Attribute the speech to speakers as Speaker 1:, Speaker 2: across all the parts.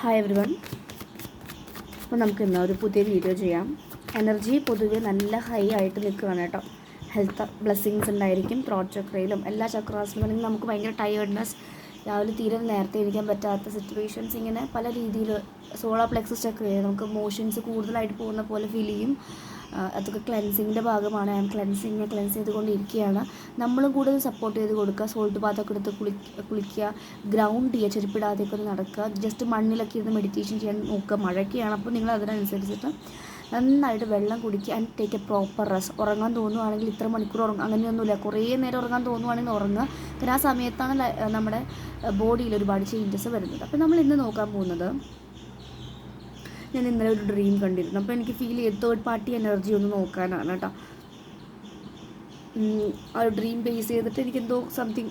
Speaker 1: Hi every one അപ്പോൾ നമുക്ക് ഇന്ന് ഒരു പുതിയ വീഡിയോ ചെയ്യാം. എനർജി പൊതുവെ നല്ല ഹൈ ആയിട്ട് നിൽക്കുകയാണ് കേട്ടോ. ഹെൽത്ത് ബ്ലെസ്സിങ്സ് ഉണ്ടായിരിക്കും ത്രോട്ട് ചക്രയിലും എല്ലാ ചക്രാസിലും അല്ലെങ്കിൽ നമുക്ക് ഭയങ്കര ടയേർഡ്നെസ് രാവിലെ തീരെ നേരത്തെ ഇരിക്കാൻ പറ്റാത്ത സിറ്റുവേഷൻസ് ഇങ്ങനെ പല രീതിയിൽ സോളാ പ്ലെക്സസ് ചക്രയിൽ നമുക്ക് മോഷൻസ് കൂടുതലായിട്ട് പോകുന്ന പോലെ ഫീൽ ചെയ്യും. അതൊക്കെ ക്ലെൻസിങ്ങിന്റെ ഭാഗമാണ്. ഞാൻ ക്ലെൻസിങ് ക്ലെൻസ് ചെയ്തുകൊണ്ടിരിക്കുകയാണ്. നമ്മളും കൂടുതൽ സപ്പോർട്ട് ചെയ്ത് കൊടുക്കുക. സോൾട്ട് ബാത്തൊക്കെ എടുത്ത് കുളി കുളിക്കുക. ഗ്രൗണ്ട് ചെയ്യുക. ചെരുപ്പിടാതെയൊക്കെ ഒന്ന് നടക്കുക. ജസ്റ്റ് മണ്ണിലൊക്കെ ഇരുന്ന് മെഡിറ്റേഷൻ ചെയ്യാൻ നോക്കുക. മഴയൊക്കെയാണ്. അപ്പോൾ നിങ്ങൾ അതിനനുസരിച്ചിട്ട് നന്നായിട്ട് വെള്ളം കുടിക്കുക and take a proper rest ഉറങ്ങാൻ തോന്നുവാണെങ്കിൽ ഇത്ര മണിക്കൂർ ഉറങ്ങും അങ്ങനെയൊന്നുമില്ല. കുറേ നേരം ഉറങ്ങാൻ തോന്നുവാണെങ്കിൽ ഉറങ്ങുക. കാരണം ആ സമയത്താണ് നമ്മുടെ ബോഡിയിൽ ഒരുപാട് ചേഞ്ചസ് വരുന്നത്. അപ്പോൾ നമ്മൾ ഇന്ന് നോക്കാൻ പോകുന്നത് ഞാൻ ഇന്നലെ ഒരു ഡ്രീം കണ്ടിരുന്നു. അപ്പോൾ എനിക്ക് ഫീൽ ചെയ്ത്. തേർഡ് പാർട്ടി എനർജി ഒന്ന് നോക്കാനാണ് കേട്ടോ. ആ ഡ്രീം ബേസ് ചെയ്തിട്ട് എനിക്ക് എന്തോ സംതിങ്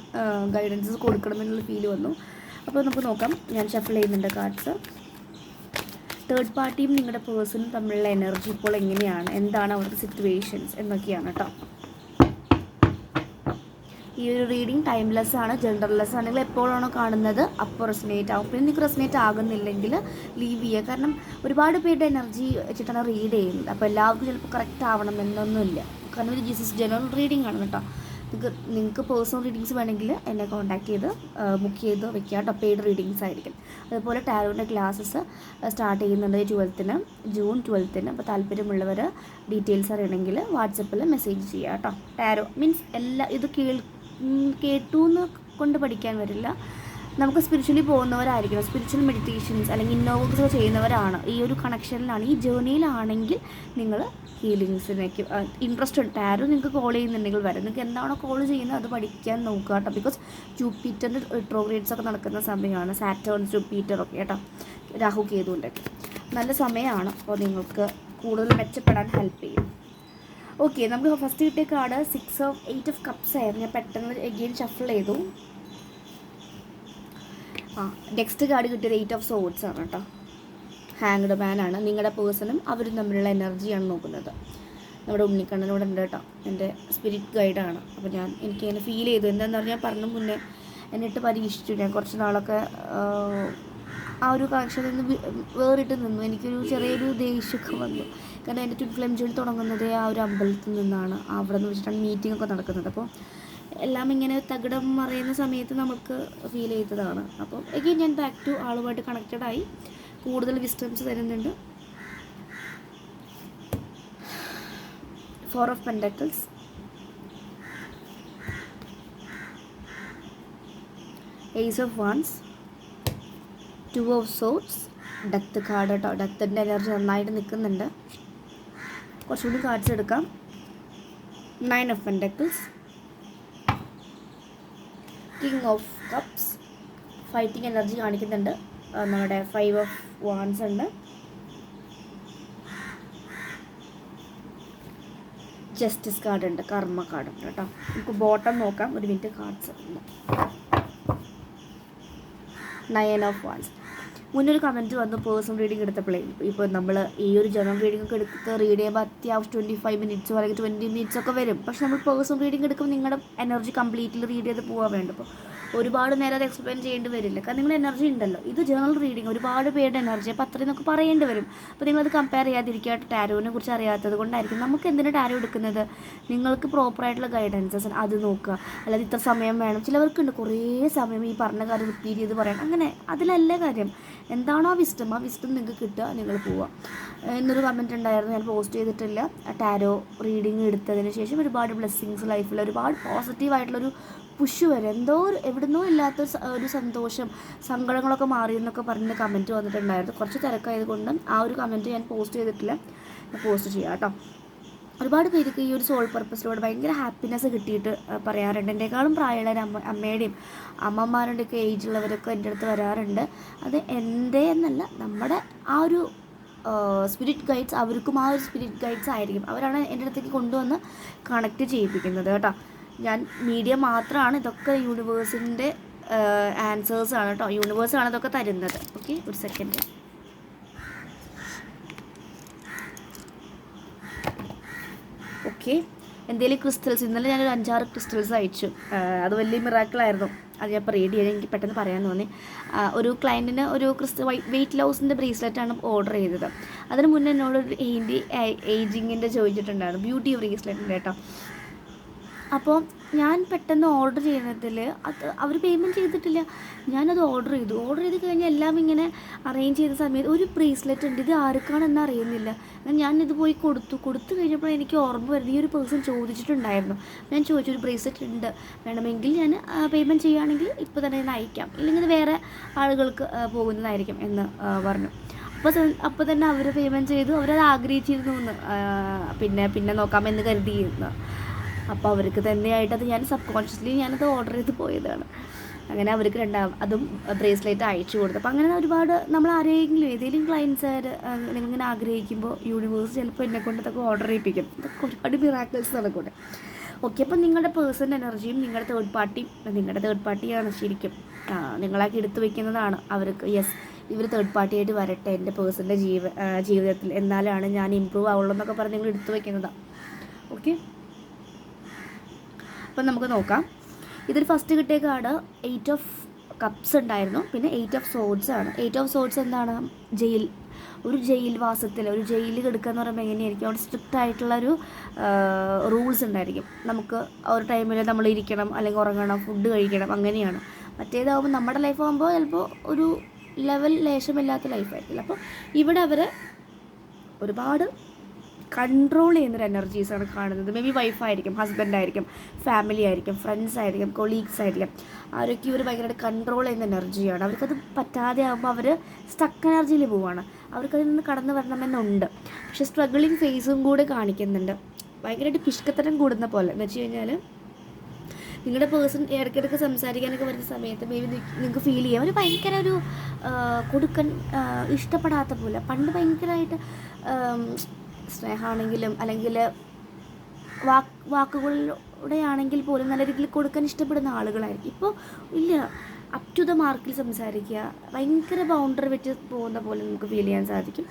Speaker 1: ഗൈഡൻസസ് കൊടുക്കണം എന്നുള്ള ഫീൽ വന്നു. അപ്പോൾ നമുക്ക് നോക്കാം. ഞാൻ ഷഫിൾ ചെയ്യുന്നുണ്ട് കാർഡ്സ് തേർഡ് പാർട്ടിയും നിങ്ങളുടെ പേഴ്സണും തമ്മിലുള്ള എനർജി ഇപ്പോൾ എങ്ങനെയാണ്? എന്താണ് അവരുടെ സിറ്റുവേഷൻസ് എന്നൊക്കെയാണ് കേട്ടോ. ഈ ഒരു റീഡിങ് ടൈംലെസ് ആണ് ജെൻഡർലെസ് ആണ്. നിങ്ങൾ എപ്പോഴാണോ കാണുന്നത് അപ്പോൾ റെസിനേറ്റ് ആവും. പിന്നെ നിങ്ങൾക്ക് റെസിനേറ്റ് ആകുന്നില്ലെങ്കിൽ ലീവ് ചെയ്യുക. കാരണം ഒരുപാട് പേരുടെ എനർജി വെച്ചിട്ടാണ് റീഡ് ചെയ്യുന്നത്. അപ്പോൾ എല്ലാവർക്കും ചിലപ്പോൾ കറക്റ്റ് ആവണം എന്നൊന്നുമില്ല. കാരണം ഒരു ജീസസ് ജനറൽ റീഡിംഗ് ആണ് കേട്ടോ. നിങ്ങൾക്ക് നിങ്ങൾക്ക് പേഴ്സണൽ റീഡിങ്സ് വേണമെങ്കിൽ എന്നെ കോൺടാക്ട് ചെയ്ത് ബുക്ക് ചെയ്ത് വെക്കുക. കേട്ടോ പെയ്ഡ് റീഡിങ്സ് ആയിരിക്കും. അതുപോലെ ടാരോന്റെ ക്ലാസ്സസ് സ്റ്റാർട്ട് ചെയ്യുന്നുണ്ട് ട്വൽത്തിന് ജൂൺ ട്വൽത്തിന് അപ്പോൾ താല്പര്യമുള്ളവർ ഡീറ്റെയിൽസ് അറിയണമെങ്കിൽ വാട്സപ്പിൽ മെസ്സേജ് ചെയ്യുക കേട്ടോ. ടാരോ മീൻസ് എല്ലാ ഇത് കേൾ ഉം, കേട്ടു എന്ന് കൊണ്ട് പഠിക്കാൻ വരില്ല. നമുക്ക് സ്പിരിച്വലി പോകുന്നവരായിരിക്കണം. സ്പിരിച്വൽ മെഡിറ്റേഷൻസ് അല്ലെങ്കിൽ ഇന്നോവസ് ചെയ്യുന്നവരാണ്. ഈ ഒരു കണക്ഷനിലാണ് ഈ ജേർണിയിലാണെങ്കിൽ നിങ്ങൾ ഹീലിങ്സിനേക്ക് ഇൻട്രസ്റ്റ് ഉണ്ട്. ആരും നിങ്ങൾക്ക് കോൾ ചെയ്യുന്നുണ്ടെങ്കിൽ വരും. നിങ്ങൾക്ക് എന്താണോ കോൾ ചെയ്യുന്നത് അത് പഠിക്കാൻ നോക്കുക കേട്ടോ. ബിക്കോസ് ജൂപ്പിറ്ററിന്റെ റിട്രോഗ്രേഡ്സ് ഒക്കെ നടക്കുന്ന സമയമാണ്. സാറ്റേൺ ജൂപ്പിറ്റർ ഒക്കെ കേട്ടോ. രാഹു കേതുവിന്റെ നല്ല സമയമാണ്. അപ്പോൾ നിങ്ങൾക്ക് കൂടുതൽ മെച്ചപ്പെടാൻ ഹെൽപ്പ് ചെയ്യും. ഓക്കെ നമുക്ക് ഫസ്റ്റ് കിട്ടിയ card six of eight of cups ആയിരുന്നു. ഞാൻ പെട്ടെന്ന് എഗെയിൻ ഷഫിൾ ചെയ്തു. ആ നെക്സ്റ്റ് കാർഡ് കിട്ടിയത് എയ്റ്റ് ഓഫ് സോഡ്സ് ആണ് കേട്ടോ ഹാങ്ഡ് മാൻ ആണ്. നിങ്ങളുടെ പേഴ്സണും അവരും തമ്മിലുള്ള എനർജിയാണ് നോക്കുന്നത്. നമ്മുടെ ഉണ്ണിക്കണ്ണനോട് ഉണ്ട് കേട്ടോ എന്റെ സ്പിരിറ്റ് ഗൈഡാണ് അപ്പോൾ ഞാൻ എനിക്ക് അതിനെ ഫീൽ ചെയ്തു. എന്താണെന്ന് പറഞ്ഞാൽ പറഞ്ഞു മുന്നേ എന്നിട്ട് പരീക്ഷിച്ചു. ഞാൻ കുറച്ച് നാളൊക്കെ ആ, ഒരു കണക്ഷനിൽ നിന്ന് വേറിട്ട് നിന്നു. എനിക്കൊരു ചെറിയൊരു ദേഷ്യമൊക്കെ വന്നു. കാരണം എന്റെ ട്വിൻ ഫ്ലെയിം ജോലി തുടങ്ങുന്നത് ആ ഒരു അമ്പലത്തിൽ നിന്നാണ്. അവിടെ നിന്ന് വെച്ചിട്ടാണ് മീറ്റിംഗ് ഒക്കെ നടക്കുന്നത്. അപ്പോൾ എല്ലാം ഇങ്ങനെ തകിടം മറിയുന്ന സമയത്ത് നമുക്ക് ഫീൽ ചെയ്തതാണ്. അപ്പോൾ എഗെയിൻ ഞാൻ ബാക്ക് ടു ആളുമായിട്ട് കണക്റ്റഡ് ആയി. കൂടുതൽ വിസ്റ്റംസ് തരുന്നുണ്ട്. Four of pentacles ace of wands two of swords death card കേട്ടോ ഡെത്തിന്റെ എനർജി നന്നായിട്ട് നിൽക്കുന്നുണ്ട്. കുറച്ചുകൂടി കാർഡ്സ് എടുക്കാം. Nine of pentacles king of cups fighting energy കാണിക്കുന്നുണ്ട്. നമ്മുടെ ഫൈവ് ഓഫ് വാൻസ് ഉണ്ട്. ജസ്റ്റിസ് കാർഡ് ഉണ്ട്. കർമ്മ കാർഡ് ഉണ്ട് കേട്ടോ. നമുക്ക് ബോട്ടം നോക്കാം. ഒരു minute cards nine of wands മുന്നൊരു comment വന്നു പേഴ്സണൽ റീഡിംഗ് എടുത്തപ്പോഴേ ഇപ്പോൾ നമ്മൾ ഈ ഒരു ജനറൽ റീഡിംഗ് ഒക്കെ എടുത്ത് റീഡ് ചെയ്യുമ്പോൾ അത്യാവശ്യം ട്വന്റി ഫൈവ് മിനിറ്റ്സോ അല്ലെങ്കിൽ ട്വന്റി മിനിറ്റ്സ് ഒക്കെ വരും. പക്ഷെ നമ്മൾ പേഴ്സണൽ റീഡിംഗ് എടുക്കുമ്പോൾ നിങ്ങളുടെ എനർജി കംപ്ലീറ്റ്ലി റീഡ് ചെയ്ത് പോകാൻ വേണ്ട അപ്പോൾ ഒരുപാട് നേരം അത് എക്സ്പ്ലെയിൻ ചെയ്യേണ്ടി വരില്ല. കാരണം നിങ്ങൾ എനർജി ഉണ്ടല്ലോ. ഇത് ജേണൽ റീഡിങ് ഒരുപാട് പേരുടെ എനർജി അപ്പോൾ അത്രയും നമുക്ക് പറയേണ്ടി വരും. അപ്പോൾ നിങ്ങളത് കമ്പയർ ചെയ്യാതിരിക്കുക ടാരോനെ കുറിച്ച് അറിയാത്തത് കൊണ്ടായിരിക്കും. നമുക്ക് എന്തിനാണ് ടാരോ എടുക്കുന്നത്? നിങ്ങൾക്ക് പ്രോപ്പറായിട്ടുള്ള ഗൈഡൻസസ് അത് നോക്കുക. അല്ലാതെ ഇത്ര സമയം വേണം. ചിലവർക്കുണ്ട് കുറേ സമയം ഈ പറഞ്ഞ കാര്യം റിപ്പീറ്റ് ചെയ്ത് പറയണം അങ്ങനെ അതിലല്ല കാര്യം. എന്താണോ ആ വിസ്റ്റം ആ വിസ്റ്റം നിങ്ങൾക്ക് കിട്ടുക നിങ്ങൾ പോവുക. എന്നൊരു കമന്റ് ഉണ്ടായിരുന്നു. ഞാൻ പോസ്റ്റ് ചെയ്തിട്ടില്ല. ടാരോ റീഡിങ് എടുത്തതിന് ശേഷം ഒരുപാട് ബ്ലെസ്സിങ്സ് ലൈഫിൽ ഒരുപാട് പോസിറ്റീവായിട്ടുള്ളൊരു പുഷ് വരെ. എന്തോ ഒരു എവിടുന്നോ ഇല്ലാത്ത ഒരു സന്തോഷം സങ്കടങ്ങളൊക്കെ മാറി എന്നൊക്കെ പറഞ്ഞ് കമന്റ് വന്നിട്ടുണ്ടായിരുന്നു. കുറച്ച് തിരക്കായത് കൊണ്ട് ആ ഒരു കമന്റ് ഞാൻ പോസ്റ്റ് ചെയ്തിട്ടില്ല. പോസ്റ്റ് ചെയ്യാം കേട്ടോ. ഒരുപാട് പേർക്ക് ഈ ഒരു സോൾ പർപ്പസിലൂടെ ഭയങ്കര ഹാപ്പിനെസ് കിട്ടിയിട്ട് പറയാറുണ്ട്. എന്റെക്കാളും പ്രായമുള്ള അമ്മ അമ്മയുടെയും അമ്മമാരുടെയൊക്കെ ഏജുള്ളവരൊക്കെ എന്റെ അടുത്ത് വരാറുണ്ട്. അത് എന്റെ എന്നല്ല നമ്മുടെ ആ ഒരു സ്പിരിറ്റ് ഗൈഡ്സ് അവർക്കും ആ ഒരു സ്പിരിറ്റ് ഗൈഡ്സ് ആയിരിക്കും. അവരാണ് എന്റെ അടുത്തേക്ക് കൊണ്ടുവന്ന് കണക്ട് ചെയ്യിപ്പിക്കുന്നത് കേട്ടോ. ഞാൻ മീഡിയ മാത്രമാണ് ഇതൊക്കെ യൂണിവേഴ്സിന്റെ ആൻസേഴ്സ് ആണ് കേട്ടോ യൂണിവേഴ്സാണ് ഇതൊക്കെ തരുന്നത്. ഓക്കെ ഒരു സെക്കൻഡ് ഓക്കെ എന്തെങ്കിലും ക്രിസ്റ്റൽസ് ഇന്നലെ ഞാനൊരു അഞ്ചാറ് ക്രിസ്റ്റൽസ് അയച്ചു. അത് വലിയ മിറാക്കിളായിരുന്നു അത് ഞാൻ ഇപ്പോൾ റീഡ് ചെയ്യാൻ എനിക്ക് പെട്ടെന്ന് പറയാൻ തോന്നി. ഒരു ക്ലയന്റിന് ഒരു ക്രിസ്റ്റൽ വെയിറ്റ് ലോസിന്റെ ബ്രേസ്ലെറ്റാണ് ഓർഡർ ചെയ്തത്. അതിന് മുന്നേ എന്നോട് ഒരു ഏജ് ഏജിങ്ങിന്റെ ചോദിച്ചിട്ടുണ്ടായിരുന്നു. ബ്യൂട്ടി ബ്രേസ്ലെറ്റിന്റെ കേട്ടോ അപ്പോൾ ഞാൻ പെട്ടെന്ന് ഓർഡർ ചെയ്യുന്നതിൽ അത് അവർ പേയ്മെന്റ് ചെയ്തിട്ടില്ല. ഞാനത് ഓർഡർ ചെയ്തു. ഓർഡർ ചെയ്ത് കഴിഞ്ഞാൽ എല്ലാം ഇങ്ങനെ അറേഞ്ച് ചെയ്ത സമയത്ത് ഒരു ബ്രേസ്ലെറ്റ് ഉണ്ട്. ഇത് ആർക്കാണെന്ന് അറിയുന്നില്ല. ഞാൻ ഇത് പോയി കൊടുത്തു. കൊടുത്തു കഴിഞ്ഞപ്പോൾ എനിക്ക് ഓർമ്മ വരുന്നത് ഈ ഒരു പേഴ്സൺ ചോദിച്ചിട്ടുണ്ടായിരുന്നു. ഞാൻ ചോദിച്ചു ഒരു ബ്രേസ്ലെറ്റ് ഉണ്ട്. വേണമെങ്കിൽ ഞാൻ പേയ്മെന്റ് ചെയ്യുകയാണെങ്കിൽ ഇപ്പോൾ തന്നെ ഞാൻ അയക്കാം. ഇല്ലെങ്കിൽ വേറെ ആളുകൾക്ക് പോകുന്നതായിരിക്കും എന്ന് പറഞ്ഞു. അപ്പോൾ അപ്പോൾ തന്നെ അവർ പേയ്മെന്റ് ചെയ്തു. അവരത് ആഗ്രഹിച്ചിരുന്നു എന്ന് പിന്നെ പിന്നെ പിന്നെ നോക്കാമെന്ന് കരുതിയിരുന്നു. അപ്പോൾ അവർക്ക് തന്നെയായിട്ട് അത് ഞാൻ സബ് കോൺഷ്യസ്ലി ഞാനത് ഓർഡർ ചെയ്ത് പോയതാണ്. അങ്ങനെ അവർക്ക് രണ്ടാം അതും ബ്രേസ്ലെറ്റ് അയച്ചു കൊടുത്തു. അപ്പോൾ അങ്ങനെ ഒരുപാട് നമ്മൾ ആരെങ്കിലും ഏതെങ്കിലും ക്ലയൻസ് ഇങ്ങനെ ആഗ്രഹിക്കുമ്പോൾ യൂണിവേഴ്സ് ചിലപ്പോൾ എന്നെ കൊണ്ട് ഓർഡർ ചെയ്യിപ്പിക്കും. ഇതൊക്കെ ഒരുപാട് മിറാക്കിൾസ് നടക്കൂടെ ഓക്കെ അപ്പം നിങ്ങളുടെ പേഴ്സൺ എനർജിയും നിങ്ങളുടെ തേർഡ് പാർട്ടിയും നിങ്ങളുടെ തേർഡ് പാർട്ടിയാണ് ശരിക്കും. നിങ്ങളാക്കി എടുത്തു വെക്കുന്നതാണ്. അവർക്ക് യെസ് ഇവർ തേർഡ് പാർട്ടിയായിട്ട് വരട്ടെ. എന്റെ പേഴ്സന്റെ ജീവ ജീവിതത്തിൽ. എന്നാലാണ് ഞാൻ ഇമ്പ്രൂവ് ആവുള്ളൂ എന്നൊക്കെ പറഞ്ഞ് നിങ്ങൾ എടുത്തു വെക്കുന്നതാണ് ഓക്കെ അപ്പം നമുക്ക് നോക്കാം. ഇതിൽ ഫസ്റ്റ് കിട്ടിയ കാർഡ് എയ്റ്റ് ഓഫ് കപ്സ് ഉണ്ടായിരുന്നു. പിന്നെ എയ്റ്റ് ഓഫ് സോഡ്സ് ആണ്. എയ്റ്റ് ഓഫ് സോഡ്സ് എന്താണ്? ജയിൽ ഒരു ജയിൽ വാസത്തിൽ ഒരു ജയിലിൽ കിടക്കുക എന്ന് പറയുമ്പോൾ എങ്ങനെയായിരിക്കും? അവിടെ സ്ട്രിക്റ്റ് ആയിട്ടുള്ള ഒരു റൂൾസ് ഉണ്ടായിരിക്കും. നമുക്ക് ഒരു ടൈമിൽ നമ്മൾ ഇരിക്കണം അല്ലെങ്കിൽ ഉറങ്ങണം ഫുഡ് കഴിക്കണം അങ്ങനെയാണ്. മറ്റേതാവുമ്പോൾ നമ്മുടെ ലൈഫ് ആകുമ്പോൾ ചിലപ്പോൾ ഒരു ലെവൽ ലേശമില്ലാത്ത ലൈഫായിരിക്കില്ല അപ്പോൾ ഇവിടെ അവർ ഒരുപാട് കൺട്രോൾ ചെയ്യുന്നൊരു എനർജീസാണ് കാണുന്നത്. മേ ബി വൈഫായിരിക്കും ഹസ്ബൻഡ് ആയിരിക്കും ഫാമിലി ആയിരിക്കും ഫ്രണ്ട്സ് ആയിരിക്കും കൊളീഗ്സ് ആയിരിക്കും. ആരൊക്കെ ഇവർ ഭയങ്കരമായിട്ട് കൺട്രോൾ ചെയ്യുന്ന എനർജിയാണ് അവർക്കത് പറ്റാതെ ആകുമ്പോൾ അവർ സ്റ്റക്ക് എനർജിയിൽ പോവുകയാണ് അവർക്കതിൽ നിന്ന് കടന്നു വരണമെന്നുണ്ട്. പക്ഷെ സ്ട്രഗിളിങ് ഫേസും കൂടെ കാണിക്കുന്നുണ്ട്. ഭയങ്കരമായിട്ട് പിഷ്കത്തരം കൂടുന്ന പോലെ. എന്ന് വെച്ച് കഴിഞ്ഞാൽ നിങ്ങളുടെ പേഴ്സൺ ഇടയ്ക്കിടയ്ക്ക് സംസാരിക്കാനൊക്കെ വരുന്ന സമയത്ത് മേ ബി നിങ്ങൾക്ക് ഫീൽ ചെയ്യാം. അവർ ഭയങ്കര ഒരു കൊടുക്കാൻ ഇഷ്ടപ്പെടാത്ത പോലെ. പണ്ട് ഭയങ്കരമായിട്ട് സ്നേഹമാണെങ്കിലും അല്ലെങ്കിൽ വാക്ക് വാക്കുകളിലൂടെ ആണെങ്കിൽ പോലും നല്ല രീതിയിൽ കൊടുക്കാൻ ഇഷ്ടപ്പെടുന്ന ആളുകളായിരിക്കും. ഇപ്പോൾ ഇല്ല. അപ് ടു ദ മാർക്കിൽ സംസാരിക്കുക. ഭയങ്കര ബൗണ്ടറി വെച്ച് പോകുന്ന പോലെ നമുക്ക് ഫീൽ ചെയ്യാൻ സാധിക്കും.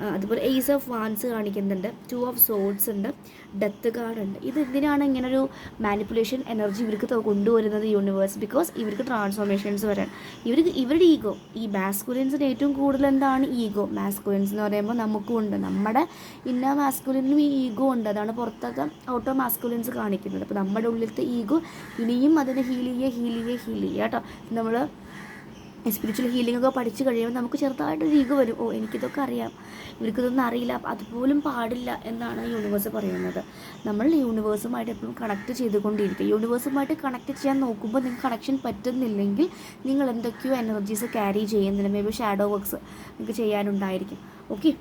Speaker 1: അതുപോലെ എയ്സ് ഓഫ് വാൻസ് കാണിക്കുന്നുണ്ട്. ടു ഓഫ് സോഡ്സ് ഉണ്ട്. ഡെത്ത് കാർഡുണ്ട് ഇത് എന്തിനാണ് ഇങ്ങനെ ഒരു മാനിപ്പുലേഷൻ എനർജി ഇവർക്ക് കൊണ്ടുവരുന്നത് യൂണിവേഴ്സ് ബിക്കോസ് ഇവർക്ക് ട്രാൻസ്ഫോർമേഷൻസ് വരാൻ. ഇവർക്ക് ഇവരുടെ ഈഗോ ഈ മാസ്കുലിൻസിന് ഏറ്റവും കൂടുതൽ എന്താണ് ഈഗോ മാസ്കുലിൻസ് എന്ന് പറയുമ്പോൾ നമുക്കും ഉണ്ട്. നമ്മുടെ ഇന്ന മാസ്കുലിനും ഈ ഈഗോ ഉണ്ട്. അതാണ് പുറത്തൊക്കെ ഔട്ടോ മാസ്കുലിൻസ് കാണിക്കുന്നത്. അപ്പോൾ നമ്മുടെ ഉള്ളിലത്തെ ഈഗോ ഇനിയും അതിനെ ഹീൽ ചെയ്യുക ഹീൽ ചെയ്യുക ഹീൽ ചെയ്യുക കേട്ടോ. നമ്മൾ സ്പിരിച്വൽ ഹീലിംഗ് ഒക്കെ പഠിച്ചു കഴിയുമ്പോൾ നമുക്ക് ചെറുതായിട്ടൊരു ഈഗോ വരും. ഓ എനിക്കിതൊക്കെ അറിയാം. ഇവർക്കിതൊന്നും അറിയില്ല. അതുപോലും പാടില്ല എന്നാണ് യൂണിവേഴ്സ് പറയുന്നത്. നമ്മൾ യൂണിവേഴ്സുമായിട്ട് എപ്പോഴും കണക്ട് ചെയ്തുകൊണ്ടിരിക്കുക. യൂണിവേഴ്സുമായിട്ട് കണക്ട് ചെയ്യാൻ നോക്കുമ്പോൾ നിങ്ങൾക്ക് കണക്ഷൻ പറ്റുന്നില്ലെങ്കിൽ നിങ്ങൾ എന്തൊക്കെയോ എനർജീസ് ക്യാരി ചെയ്യുന്നില്ല മേ ബി ഷാഡോ വർക്ക്സ് നിങ്ങൾക്ക് ചെയ്യാനുണ്ടായിരിക്കും. ഓക്കെ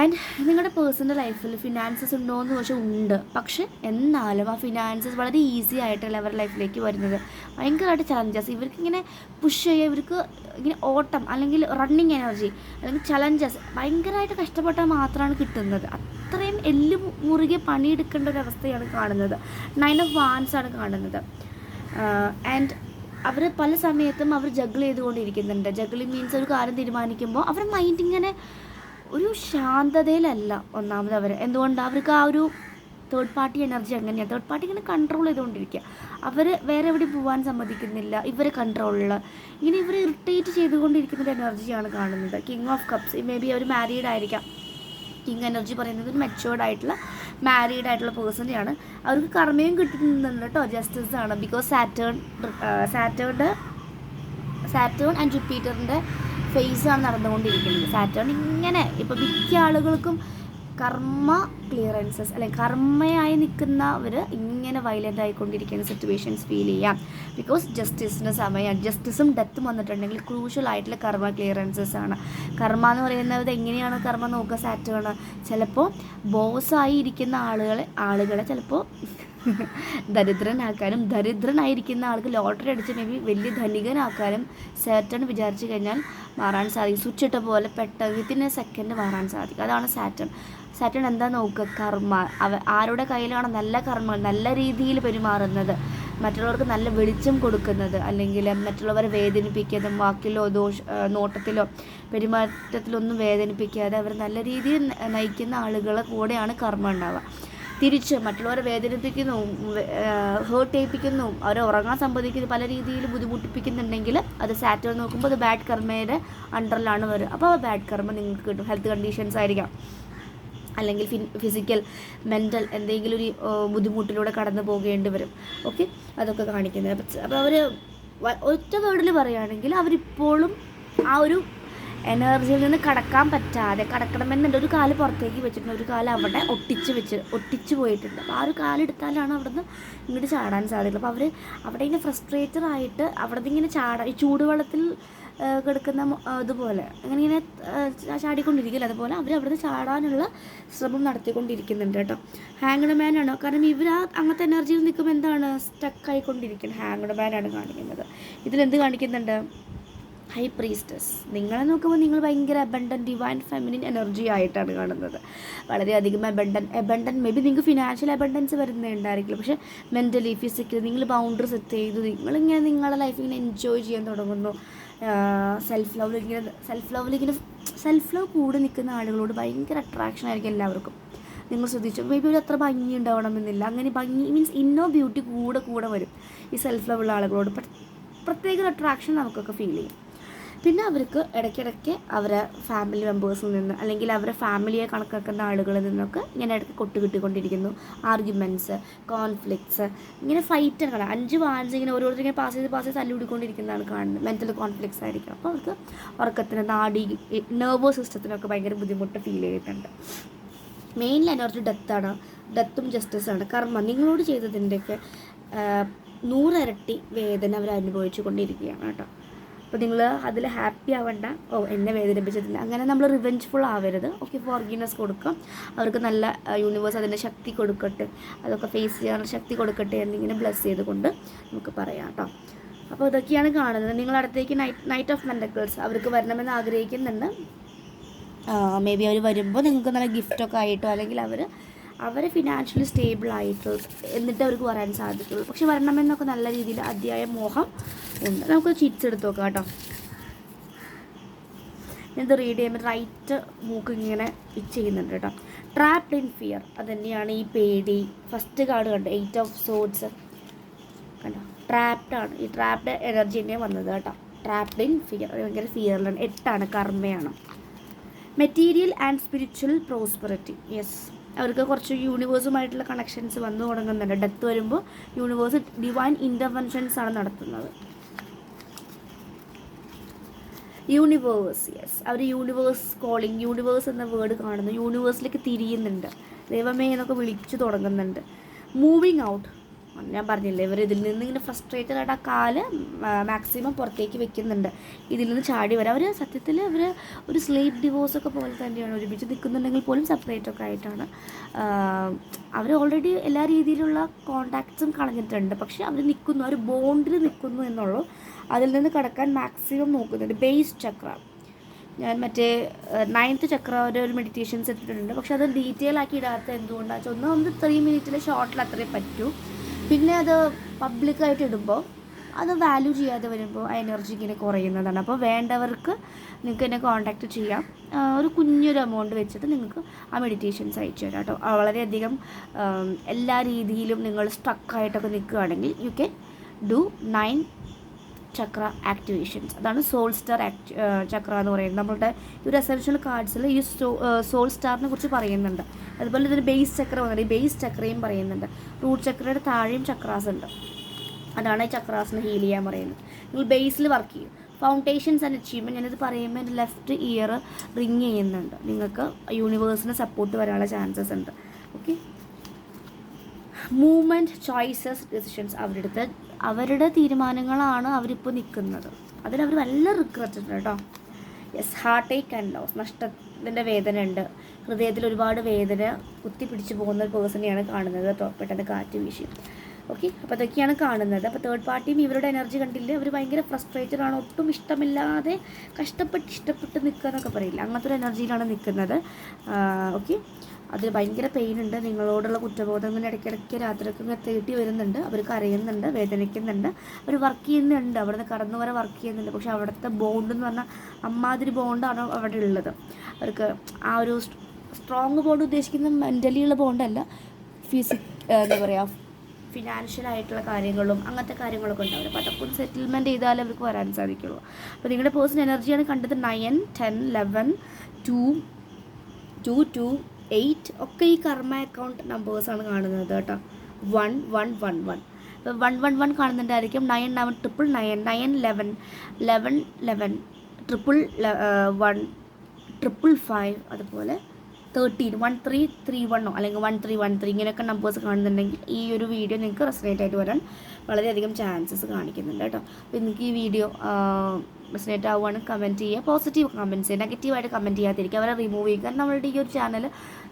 Speaker 1: ആൻഡ് നിങ്ങളുടെ പേഴ്സണൽ ലൈഫിൽ ഫിനാൻസസ് ഉണ്ടോ എന്ന് ചോദിച്ചാൽ ഉണ്ട്. പക്ഷെ എന്നാലും ആ ഫിനാൻസസ് വളരെ ഈസി ആയിട്ടല്ല അവരുടെ ലൈഫിലേക്ക് വരുന്നത്. ഭയങ്കരമായിട്ട് ചലഞ്ചസ് ഇവർക്ക് ഇങ്ങനെ പുഷ് ചെയ്യുക ഇവർക്ക് ഇങ്ങനെ ഓട്ടം അല്ലെങ്കിൽ റണ്ണിങ് എനർജി അല്ലെങ്കിൽ ചലഞ്ചസ് ഭയങ്കരമായിട്ട് കഷ്ടപ്പെട്ടാൽ മാത്രമാണ് കിട്ടുന്നത്. അത്രയും എല്ല് മുറുകെ പണിയെടുക്കേണ്ട ഒരു അവസ്ഥയാണ് കാണുന്നത്. നയൻ ഓഫ് വാൻസ് ആണ് കാണുന്നത്. ആൻഡ് അവർ പല സമയത്തും അവർ ജഗിൾ ചെയ്തുകൊണ്ടിരിക്കുന്നുണ്ട്. ജഗിളിങ് മീൻസ് ഒരു കാര്യം തീരുമാനിക്കുമ്പോൾ അവരുടെ മൈൻഡ് ഇങ്ങനെ ഒരു ശാന്തതയിലല്ല ഒന്നാമത് അവർ എന്തുകൊണ്ട്? അവർക്ക് ആ ഒരു തേർഡ് പാർട്ടി എനർജി അങ്ങനെയാണ് തേർഡ് പാർട്ടി ഇങ്ങനെ കൺട്രോൾ ചെയ്തുകൊണ്ടിരിക്കുക അവർ വേറെ എവിടെ പോകാൻ സമ്മതിക്കുന്നില്ല. ഇവരെ കൺട്രോളിൽ ഇങ്ങനെ ഇവർ ഇറിറ്റേറ്റ് ചെയ്തുകൊണ്ടിരിക്കുന്ന ഒരു എനർജിയാണ് കാണുന്നത്. King of cups may be അവർ മാരീഡ് ആയിരിക്കാം. കിങ് എനർജി പറയുന്നത് ഒരു മെച്ചുവേർഡ് ആയിട്ടുള്ള മാരീഡ് ആയിട്ടുള്ള പേഴ്സണെയാണ് അവർക്ക് കർമ്മയും കിട്ടുന്നുണ്ട് കേട്ടോ. ജസ്റ്റിസ് ആണ്. ബിക്കോസ് സാറ്റേൺ സാറ്റേണിന്റെ സാറ്റേൺ ആൻഡ് ജുപ്പീറ്ററിന്റെ ഫേസ് ആണ് നടന്നുകൊണ്ടിരിക്കുന്നത്. സാറ്റേൺ ഇങ്ങനെ ഇപ്പോൾ മിക്ക ആളുകൾക്കും കർമ്മ ക്ലിയറൻസസ് അല്ലെങ്കിൽ കർമ്മയായി നിൽക്കുന്നവർ ഇങ്ങനെ വയലന്റ് ആയിക്കൊണ്ടിരിക്കുന്ന സിറ്റുവേഷൻസ് ഫീൽ ചെയ്യാം. ബിക്കോസ് ജസ്റ്റിസിന് സമയമാണ് ജസ്റ്റിസും ഡെത്തും വന്നിട്ടുണ്ടെങ്കിൽ ക്രൂഷ്യൽ ആയിട്ടുള്ള കർമ്മ ക്ലിയറൻസസ് ആണ്. കർമ്മ എന്ന് പറയുന്നത് എങ്ങനെയാണ് കർമ്മ നോക്കുക സാറ്റേൺ ചിലപ്പോൾ ബോസായി ഇരിക്കുന്ന ആളുകളെ ആളുകളെ ചിലപ്പോൾ ദരിദ്രനാക്കാനും ദരിദ്രനായിരിക്കുന്ന ആൾക്ക് ലോട്ടറി അടിച്ച് മേ ബി വലിയ ധനികനാക്കാനും സാറ്റേൺ വിചാരിച്ചു കഴിഞ്ഞാൽ മാറാൻ സാധിക്കും. സ്വിച്ച് ഇട്ട പോലെ പെട്ടെന്ന് വിത്തിൻ എ സെക്കൻഡ് മാറാൻ സാധിക്കും. അതാണ് സാറ്റേൺ. സാറ്റേൺ എന്താ നോക്കുക? കർമ്മ. അവ ആരുടെ കയ്യിലാണ് നല്ല കർമ്മങ്ങൾ നല്ല രീതിയിൽ പെരുമാറുന്നത്? മറ്റുള്ളവർക്ക് നല്ല വെളിച്ചം കൊടുക്കുന്നത് അല്ലെങ്കിൽ മറ്റുള്ളവരെ വേദനിപ്പിക്കാതെ വാക്കിലോ ദോഷ നോട്ടത്തിലോ പെരുമാറ്റത്തിലൊന്നും വേദനിപ്പിക്കാതെ അവർ നല്ല രീതിയിൽ നയിക്കുന്ന ആളുകളെ കൂടെയാണ് കർമ്മം ഉണ്ടാവുക. തിരിച്ച് മറ്റുള്ളവരെ വേദനിപ്പിക്കുന്നു ഹേർട്ട് ചെയ്യിപ്പിക്കുന്നു അവരെ ഉറങ്ങാൻ സംബന്ധിക്കുന്നു പല രീതിയിൽ ബുദ്ധിമുട്ടിപ്പിക്കുന്നുണ്ടെങ്കിൽ അത് സാറ്റർ നോക്കുമ്പോൾ അത് ബാഡ് കർമ്മയുടെ അണ്ടറിലാണ് വരും അപ്പോൾ ആ ബാഡ് കർമ്മ നിങ്ങൾക്ക് കിട്ടും. ഹെൽത്ത് കണ്ടീഷൻസ് ആയിരിക്കാം. അല്ലെങ്കിൽ ഫിസിക്കൽ മെന്റൽ എന്തെങ്കിലും ഒരു ബുദ്ധിമുട്ടിലൂടെ കടന്നു പോകേണ്ടി വരും. ഓക്കെ അതൊക്കെ കാണിക്കുന്നത്. അപ്പോൾ അവർ ഒറ്റ വേർഡിൽ പറയുകയാണെങ്കിൽ അവരിപ്പോഴും ആ ഒരു എനർജിയിൽ നിന്ന് കടക്കാൻ പറ്റാതെ കടക്കണമെന്നുണ്ട് ഒരു കാൽ പുറത്തേക്ക് വെച്ചിട്ടുണ്ട്. ഒരു കാൽ അവിടെ ഒട്ടിച്ച് വെച്ച് ഒട്ടിച്ച് പോയിട്ടുണ്ട്. അപ്പോൾ ആ ഒരു കാലെടുത്താലാണ് അവിടെ നിന്ന് ഇങ്ങോട്ട് ചാടാൻ സാധിക്കുള്ളൂ അപ്പോൾ അവർ അവിടെ ഇങ്ങനെ ഫ്രസ്ട്രേറ്റഡ് ആയിട്ട് അവിടെ നിന്ന് ഇങ്ങനെ ചാടാൻ ഈ ചൂടുവെള്ളത്തിൽ കിടക്കുന്ന ഇതുപോലെ അങ്ങനെ ഇങ്ങനെ ചാടിക്കൊണ്ടിരിക്കില്ല? അതുപോലെ അവർ അവിടുന്ന് ചാടാനുള്ള ശ്രമം നടത്തിക്കൊണ്ടിരിക്കുന്നുണ്ട് കേട്ടോ. ഹാങ്ഡ് മാൻ ആണ്. കാരണം ഇവർ ആ അങ്ങനത്തെ എനർജിയിൽ നിൽക്കുമ്പോൾ എന്താണ്? സ്റ്റക്കായിക്കൊണ്ടിരിക്കുന്നത് ഹാങ്ഡ് മാൻ ആണ് കാണിക്കുന്നത്. ഇതിലെന്ത് കാണിക്കുന്നുണ്ട്? High priestess. നിങ്ങളെ നോക്കുമ്പോൾ നിങ്ങൾ ഭയങ്കര അബണ്ടൻ ഡിവൈൻ ഫെമിനിൻ എനർജി ആയിട്ടാണ് കാണുന്നത്. വളരെയധികം അബണ്ടൻ അബണ്ടൻ മേ ബി നിങ്ങൾക്ക് ഫിനാൻഷ്യൽ അബണ്ടൻസ് വരുന്നുണ്ടായിരിക്കില്ല പക്ഷേ മെന്റലി ഫിസിക്കലി നിങ്ങൾ ബൗണ്ടറി സെറ്റ് ചെയ്തു. നിങ്ങളിങ്ങനെ നിങ്ങളുടെ ലൈഫ് ഇങ്ങനെ എൻജോയ് ചെയ്യാൻ തുടങ്ങുന്നു. സെൽഫ് ലവ് ഇങ്ങനെ സെൽഫ് ലവിൽ ഇങ്ങനെ സെൽഫ് ലവ് കൂടെ നിൽക്കുന്ന ആളുകളോട് ഭയങ്കര അട്രാക്ഷൻ ആയിരിക്കും എല്ലാവർക്കും. നിങ്ങൾ ശ്രദ്ധിച്ചു? മേ ബി ഒരു അത്ര ഭംഗി ഉണ്ടാവണമെന്നില്ല. അങ്ങനെ ഭംഗി മീൻസ് ഇന്നോ ബ്യൂട്ടി കൂടെ കൂടെ വരും ഈ സെൽഫ് ലവ് ഉള്ള ആളുകളോട്. പ്ര- പ്രത്യേക അട്രാക്ഷൻ നമുക്കൊക്കെ ഫീൽ ചെയ്യും. പിന്നെ അവർക്ക് ഇടയ്ക്കിടയ്ക്ക് അവരെ ഫാമിലി മെമ്പേഴ്സിൽ നിന്ന് അല്ലെങ്കിൽ അവരെ ഫാമിലിയെ കണക്കാക്കുന്ന ആളുകളിൽ നിന്നൊക്കെ ഇങ്ങനെ ഇടയ്ക്ക് കൊട്ട് കിട്ടിക്കൊണ്ടിരിക്കുന്നു ആർഗ്യുമെന്റ്സ് കോൺഫ്ലിക്ട്സ് ഇങ്ങനെ ഫൈറ്റുകൾ അഞ്ച് വാൻസ് ഇങ്ങനെ ഓരോരുത്തർ ഇങ്ങനെ പാസ് ചെയ്ത് പാസ് ചെയ്ത് തല്ലുപിടിക്കൊണ്ടിരിക്കുന്നതാണ് കാണുന്നത്. മെന്റൽ കോൺഫ്ലിക്ട്സ് ആയിരിക്കും. അപ്പോൾ അവർക്ക് ഉറക്കത്തിന് നാടി നെർവസ് സിസ്റ്റത്തിനൊക്കെ ഭയങ്കര ബുദ്ധിമുട്ട് ഫീൽ ചെയ്തിട്ടുണ്ട്. മെയിൻലി എനർജി ഡെത്താണ് ഡെത്തും ജസ്റ്റിസാണ് കർമ്മ. നിങ്ങളോട് ചെയ്തതിന്റെയൊക്കെ നൂറിരട്ടി വേദന അവർ അനുഭവിച്ചു കൊണ്ടിരിക്കുകയാണ് കേട്ടോ. അപ്പോൾ നിങ്ങൾ അതിൽ ഹാപ്പി ആവണ്ട. ഓ എന്നെ വേദനിപ്പിച്ചിട്ടില്ല. അങ്ങനെ നമ്മൾ റിവെഞ്ച്ഫുൾ ആവരുത്. ഓക്കെ ഫോർഗീനസ് കൊടുക്കും. അവർക്ക് നല്ല യൂണിവേഴ്സ് അതിന്റെ ശക്തി കൊടുക്കട്ടെ. അതൊക്കെ ഫേസ് ചെയ്യാനുള്ള ശക്തി കൊടുക്കട്ടെ എന്നിങ്ങനെ ബ്ലെസ് ചെയ്തുകൊണ്ട് നമുക്ക് പറയാം കേട്ടോ അപ്പോൾ ഇതൊക്കെയാണ് കാണുന്നത്. നിങ്ങൾ അടുത്തേക്ക് നൈറ്റ് നൈറ്റ് ഓഫ് മെന്റക്കിൾസ് അവർക്ക് വരണമെന്ന് ആഗ്രഹിക്കുന്നുണ്ട്. മേ ബി അവർ വരുമ്പോൾ നിങ്ങൾക്ക് നല്ല ഗിഫ്റ്റൊക്കെ ആയിട്ടോ അല്ലെങ്കിൽ അവർ അവരെ ഫിനാൻഷ്യലി സ്റ്റേബിൾ ആയിട്ട് എന്നിട്ട് അവർക്ക് വരാൻ സാധിക്കുള്ളൂ. പക്ഷെ വരണമെന്നൊക്കെ നല്ല രീതിയിൽ അതിയായ മോഹം നമുക്ക് ചിറ്റ്സ് എടുത്ത് നോക്കാം കേട്ടോ. ഇത് റീഡ് ചെയ്യുമ്പോൾ റൈറ്റ് മൂക്ക് ഇങ്ങനെ ഇച്ച് ചെയ്യുന്നുണ്ട് കേട്ടോ. ട്രാപ്ഡ് ഇൻ ഫിയർ അത് തന്നെയാണ് ഈ പേടി. ഫസ്റ്റ് കാർഡ് കണ്ടോ? എയ്റ്റ് ഓഫ് സോഡ്സ് കണ്ടോ? ട്രാപ്ഡ് ആണ്. ഈ ട്രാപ്ഡ് എനർജി തന്നെയാണ് വന്നത് കേട്ടോ. ട്രാപ്ഡ് ഇൻ ഫിയർ ഭയങ്കര ഫിയറിലാണ് എട്ടാണ്. കർമ്മയാണ്. Material and spiritual prosperity yes അവർക്ക് കുറച്ച് യൂണിവേഴ്സുമായിട്ടുള്ള കണക്ഷൻസ് വന്നു തുടങ്ങുന്നുണ്ട്. ഡെത്ത് വരുമ്പോൾ യൂണിവേഴ്സ് ഡിവൈൻ ഇന്റർവെൻഷൻസ് ആണ് നടത്തുന്നത്. യൂണിവേഴ്സ് യെസ് അവർ യൂണിവേഴ്സ് കോളിംഗ് യൂണിവേഴ്സ് എന്ന വേർഡ് കാണുന്നു. യൂണിവേഴ്സിലേക്ക് തിരിയുന്നുണ്ട്. ദൈവമേ എന്നൊക്കെ വിളിച്ചു തുടങ്ങുന്നുണ്ട്. മൂവിങ് ഔട്ട് ഞാൻ പറഞ്ഞില്ലേ ഇവർ ഇതിൽ നിന്ന് ഇങ്ങനെ ഫ്രസ്ട്രേറ്റഡ് ആയിട്ട് ആ കാൽ മാക്സിമം പുറത്തേക്ക് വെക്കുന്നുണ്ട്. ഇതിൽ നിന്ന് ചാടി വരാം. അവർ സത്യത്തിൽ അവർ ഒരു സ്ലേറ്റ് ഡിവോഴ്സ് ഒക്കെ പോലെ തന്നെയാണ് ഒരുമിച്ച് നിൽക്കുന്നുണ്ടെങ്കിൽ പോലും സെപ്പറേറ്റ് ഒക്കെ ആയിട്ടാണ്. അവർ ഓൾറെഡി എല്ലാ രീതിയിലുള്ള കോണ്ടാക്ട്സും കളഞ്ഞിട്ടുണ്ട്. പക്ഷെ അവർ നിൽക്കുന്നു അവർ ബോണ്ടിൽ നിൽക്കുന്നു എന്നുള്ളൂ. അതിൽ നിന്ന് കടക്കാൻ മാക്സിമം നോക്കുന്നുണ്ട്. ബേസ് ചക്ര ഞാൻ മറ്റേ നയൻത്ത് ചക്ര ഒരു ഒരു മെഡിറ്റേഷൻസ് ഇട്ടിട്ടുണ്ട് പക്ഷെ അത് ഡീറ്റെയിൽ ആക്കി ഇടാത്ത എന്തുകൊണ്ടാണെന്ന് വെച്ചാൽ ഒന്ന് ഒന്ന് ത്രീ മിനിറ്റിലെ ഷോർട്ടിൽ അത്രേ പറ്റൂ. പിന്നെ അത് പബ്ലിക്കായിട്ട് ഇടുമ്പോൾ അത് വാല്യൂ ചെയ്യാതെ വരുമ്പോൾ ആ എനർജി ഇങ്ങനെ കുറയുന്നതാണ്. അപ്പോൾ വേണ്ടവർക്ക് നിങ്ങൾക്ക് എന്നെ കോൺടാക്റ്റ് ചെയ്യാം. ഒരു കുഞ്ഞൊരു എമൗണ്ട് വെച്ചിട്ട് നിങ്ങൾക്ക് ആ മെഡിറ്റേഷൻസ് അയച്ചു തരാം കേട്ടോ. വളരെയധികം എല്ലാ രീതിയിലും നിങ്ങൾ സ്ട്രക്കായിട്ടൊക്കെ നിൽക്കുകയാണെങ്കിൽ you can do nine chakra activations അതാണ് സോൾ സ്റ്റാർ ആക്ട് ചക്ര എന്ന് പറയുന്നത്. നമ്മളുടെ ഈ ഒരു എസെൻഷ്യൽ കാർഡ്സിൽ ഈ സോൾ സ്റ്റാറിനെ കുറിച്ച് പറയുന്നുണ്ട്. അതുപോലെ ഇതിന് ബേസ് ചക്ര വന്നിട്ട് ഈ ബേസ് ചക്രയും പറയുന്നുണ്ട്. റൂട്ട് ചക്രയുടെ താഴെയും ചക്രാസ് ഉണ്ട്. അതാണ് ഈ ചക്രാസിനെ ഹീൽ ചെയ്യാൻ പറയുന്നത്. നിങ്ങൾ ബേസിൽ വർക്ക് ചെയ്യും. ഫൗണ്ടേഷൻസ് ആൻഡ് അച്ചീവ്മെന്റ് ഞാനിത് പറയുമ്പോൾ എന്റെ ലെഫ്റ്റ് ഇയർ റിങ് ചെയ്യുന്നുണ്ട്. നിങ്ങൾക്ക് യൂണിവേഴ്സിന് സപ്പോർട്ട് വരാനുള്ള ചാൻസസ് ഉണ്ട്. ഓക്കെ മൂവ്മെന്റ് ചോയ്സസ് ഡിസിഷൻസ് അവരുടെ അവരുടെ തീരുമാനങ്ങളാണ് അവരിപ്പോൾ നിൽക്കുന്നത് അതിലവർ നല്ല റിഗ്രറ്റ് ഉണ്ട് കേട്ടോ yes heart Ek and loss നഷ്ടത്തിന്റെ വേദന ഉണ്ട് ഹൃദയത്തിൽ ഒരുപാട് വേദന കുത്തിപ്പിടിച്ച് പോകുന്ന ഒരു പേഴ്സണെയാണ് കാണുന്നത്. പെട്ടെന്ന് കാറ്റ് വീശി. ഓക്കെ അപ്പോൾ അതൊക്കെയാണ് കാണുന്നത്. അപ്പോൾ തേർഡ് പാർട്ടിയും ഇവരുടെ എനർജി കണ്ടില്ല? അവർ ഭയങ്കര ഫ്രസ്ട്രേറ്റഡ് ആണ്. ഒട്ടും ഇഷ്ടമില്ലാതെ കഷ്ടപ്പെട്ട് ഇഷ്ടപ്പെട്ട് നിൽക്കുക എന്നൊക്കെ പറയില്ല അങ്ങനത്തെ ഒരു എനർജിയിലാണ് നിൽക്കുന്നത് ഓക്കെ അതിൽ ഭയങ്കര പെയിൻ ഉണ്ട്. നിങ്ങളോടുള്ള കുറ്റബോധം ഇങ്ങനെ ഇടയ്ക്കിടയ്ക്ക് രാത്രിയൊക്കെ ഇങ്ങനെ തേട്ടി വരുന്നുണ്ട്. അവർ കരയുന്നുണ്ട് വേദനിക്കുന്നുണ്ട്. അവർ വർക്ക് ചെയ്യുന്നുണ്ട്. അവിടുന്ന് കടന്നു വരെ വർക്ക് ചെയ്യുന്നുണ്ട്. പക്ഷെ അവിടുത്തെ ബോണ്ട് എന്ന് പറഞ്ഞാൽ അമ്മാതിരി ബോണ്ടാണ് അവിടെ ഉള്ളത്. അവർക്ക് ആ ഒരു സ്ട്രോങ് ബോണ്ട് ഉദ്ദേശിക്കുന്ന മെന്റലി ഉള്ള ബോണ്ടല്ല ഫിസിക് എന്താ പറയുക ഫിനാൻഷ്യൽ ആയിട്ടുള്ള കാര്യങ്ങളും അങ്ങനത്തെ കാര്യങ്ങളൊക്കെ ഉണ്ടാവില്ല അപ്പോൾ അതൊക്കെ സെറ്റിൽമെന്റ് ചെയ്താലേ അവർക്ക് വരാൻ സാധിക്കുള്ളൂ. അപ്പോൾ നിങ്ങളുടെ പേഴ്സണൽ എനർജിയാണ് കണ്ടത് nine ten eleven two two two eight ഒക്കെ ഈ കർമ്മ അക്കൗണ്ട് നമ്പേഴ്സാണ് കാണുന്നത് കേട്ടോ. One one one one one one one കാണുന്നുണ്ടായിരിക്കും. Nine eleven triple nine nine eleven eleven eleven triple one triple five അതുപോലെ തേർട്ടീൻ വൺ ത്രീ ത്രീ വണ്ണോ അല്ലെങ്കിൽ one three one three ഇങ്ങനെയൊക്കെ നമ്പേഴ്സ് കാണുന്നുണ്ടെങ്കിൽ ഈ ഒരു വീഡിയോ നിങ്ങൾക്ക് റെസനേറ്റ് ആയിട്ട് വരാൻ വളരെയധികം ചാൻസസ് കാണിക്കുന്നുണ്ട് കേട്ടോ. അപ്പോൾ നിങ്ങൾക്ക് ഈ വീഡിയോ റെസനേറ്റ് ആവുകയാണ് കമന്റ് ചെയ്യുക പോസിറ്റീവ് കമന്റ്സ് നെഗറ്റീവായിട്ട് കമന്റ് ചെയ്യാതിരിക്കുക. അവരെ റിമൂവ് ചെയ്യുക. കാരണം നമ്മളുടെ ഈ ഒരു channel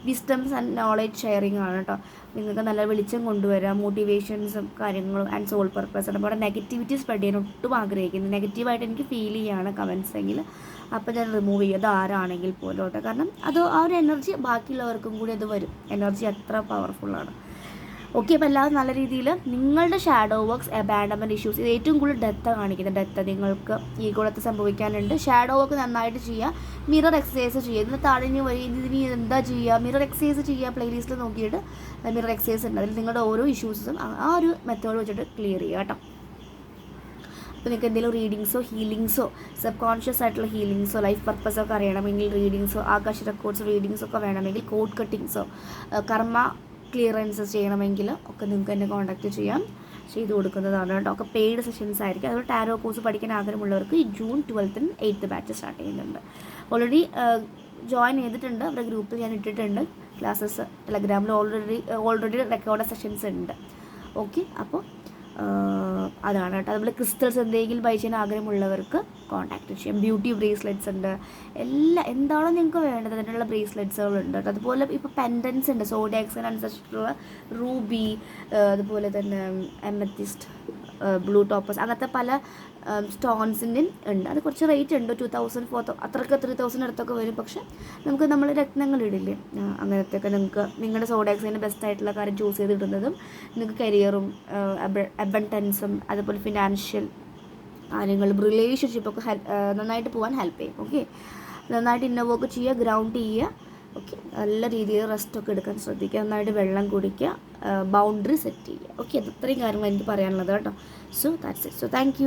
Speaker 1: wisdoms and knowledge sharing ആണ് കേട്ടോ നിങ്ങൾക്ക് നല്ല വെളിച്ചം കൊണ്ടുവരാം. മോട്ടിവേഷൻസും കാര്യങ്ങളും ആൻഡ് സോൾ പർപ്പസ് ആണ്. അവിടെ നെഗറ്റിവിറ്റി സ്പ്രെഡ് ചെയ്യാൻ ഒട്ടും ആഗ്രഹിക്കുന്നു നെഗറ്റീവായിട്ട് എനിക്ക് ഫീൽ ചെയ്യുകയാണ് കമൻസ് എങ്കിൽ. അപ്പോൾ ഞാൻ റിമൂവ് ചെയ്യും അത് ആരാണെങ്കിൽ പോലും കേട്ടോ കാരണം അത് ആ ഒരു എനർജി ബാക്കിയുള്ളവർക്കും കൂടി അത് വരും. എനർജി അത്ര പവർഫുള്ളാണ് ഓക്കെ അപ്പോൾ എല്ലാവരും നല്ല രീതിയിൽ നിങ്ങളുടെ ഷാഡോ വർക്ക്സ് അബാൻഡമെന്റ് ഇഷ്യൂസ് ഇത് ഏറ്റവും കൂടുതൽ ഡെത്ത് കാണിക്കുന്നത്. ഡെത്ത് നിങ്ങൾക്ക് ഈ കുളത്ത് സംഭവിക്കാനുണ്ട്. ഷാഡോ വർക്ക് നന്നായിട്ട് ചെയ്യുക മിറർ എക്സസൈസ് ചെയ്യുക ഇതിന് താഴെ ഇനി ഇതിന് എന്താ ചെയ്യുക മിറർ എക്സസൈസ് ചെയ്യുക പ്ലേലിസ്റ്റിൽ നോക്കിയിട്ട് മിറർ എക്സസൈസ് ഉണ്ട്. അതിൽ നിങ്ങളുടെ ഓരോ ഇഷ്യൂസും ആ ഒരു മെത്തേഡ് വെച്ചിട്ട് ക്ലിയർ ചെയ്യുക കേട്ടോ. അപ്പോൾ നിങ്ങൾക്ക് എന്തെങ്കിലും റീഡിങ്സോ ഹീലിങ്സോ സബ് കോൺഷ്യസ് ആയിട്ടുള്ള ഹീലിങ്സോ ലൈഫ് പർപ്പസോ ഒക്കെ അറിയണമെങ്കിൽ റീഡിങ്സോ ആകാശ റെക്കോർഡ്സ് റീഡിങ്സോ ഒക്കെ വേണമെങ്കിൽ കോഡ് കട്ടിങ്സോ കർമ്മ ക്ലിയറൻസസ് ചെയ്യണമെങ്കിൽ ഒക്കെ നിങ്ങൾക്ക് എന്നെ കോൺടാക്റ്റ് ചെയ്യാം. ചെയ്ത് കൊടുക്കുന്നതാണ് കേട്ടോ. ഒക്കെ പെയ്ഡ് സെഷൻസ് ആയിരിക്കും. അതുപോലെ ടാരോ കോഴ്സ് പഠിക്കാൻ ആഗ്രഹമുള്ളവർക്ക് ഈ ജൂൺ ട്വൽത്തിന് എയ്ത്ത് ബാച്ച് സ്റ്റാർട്ട് ചെയ്യുന്നുണ്ട്. ഓൾറെഡി ജോയിൻ ചെയ്തിട്ടുണ്ട്. അവരുടെ ഗ്രൂപ്പിൽ ഞാൻ ഇട്ടിട്ടുണ്ട്. ക്ലാസ്സസ് ടെലഗ്രാമിൽ ഓൾറെഡി ഓൾറെഡി റെക്കോർഡ് സെഷൻസ് ഉണ്ട്. ഓക്കെ അപ്പോൾ അതാണ് കേട്ടോ. അതുപോലെ ക്രിസ്റ്റൽസ് എന്തെങ്കിലും ബൈ ചെയ്യാൻ ആഗ്രഹമുള്ളവർക്ക് കോൺടാക്ട് ചെയ്യാം. ബ്യൂട്ടി ബ്രേസ്ലെറ്റ്സ് ഉണ്ട്. എല്ലാ എന്താണോ നിങ്ങൾക്ക് വേണ്ടത് അതിനുള്ള ബ്രേസ്ലെറ്റ്സുകളുണ്ട് കേട്ടോ. അതുപോലെ ഇപ്പോൾ പെൻഡൻസ് ഉണ്ട്. സോഡിയാക്സിന് അനുസരിച്ചിട്ടുള്ള റൂബി അതുപോലെ തന്നെ എമത്തിസ്റ്റ് ബ്ലൂ ടോപ്പേഴ്സ് അങ്ങനത്തെ പല സ്റ്റോൺസിന്റെയും ഉണ്ട്. അത് കുറച്ച് റേറ്റ് ഉണ്ട്. ടു തൗസൻഡ് ഫോർ അത്രയ്ക്ക് ത്രീ തൗസൻഡ് അടുത്തൊക്കെ വരും. പക്ഷെ നമുക്ക് നമ്മൾ രത്നങ്ങൾ ഇടില്ലേ? അങ്ങനത്തെയൊക്കെ നിങ്ങൾക്ക് നിങ്ങളുടെ സോഡാക്സിന്റെ ബെസ്റ്റ് ആയിട്ടുള്ള കാര്യം ചൂസ് ചെയ്ത് ഇടുന്നതും നിങ്ങൾക്ക് കരിയറും അബണ്ടൻസും അതുപോലെ ഫിനാൻഷ്യൽ കാര്യങ്ങളും റിലേഷൻഷിപ്പൊക്കെ നന്നായിട്ട് പോകാൻ ഹെൽപ്പ് ചെയ്യും. ഓക്കെ നന്നായിട്ട് ഇന്നർ വർക്ക് ചെയ്യുക ഗ്രൗണ്ട് ചെയ്യുക ഓക്കെ. നല്ല രീതിയിൽ റെസ്റ്റ് ഒക്കെ എടുക്കാൻ ശ്രദ്ധിക്കുക. നന്നായിട്ട് വെള്ളം കുടിക്കുക. ബൗണ്ടറി സെറ്റ് ചെയ്യുക. ഓക്കെ. അത് ഇത്രയും കാര്യങ്ങൾ എനിക്ക് പറയാനുള്ളത് കേട്ടോ. So that's it so thank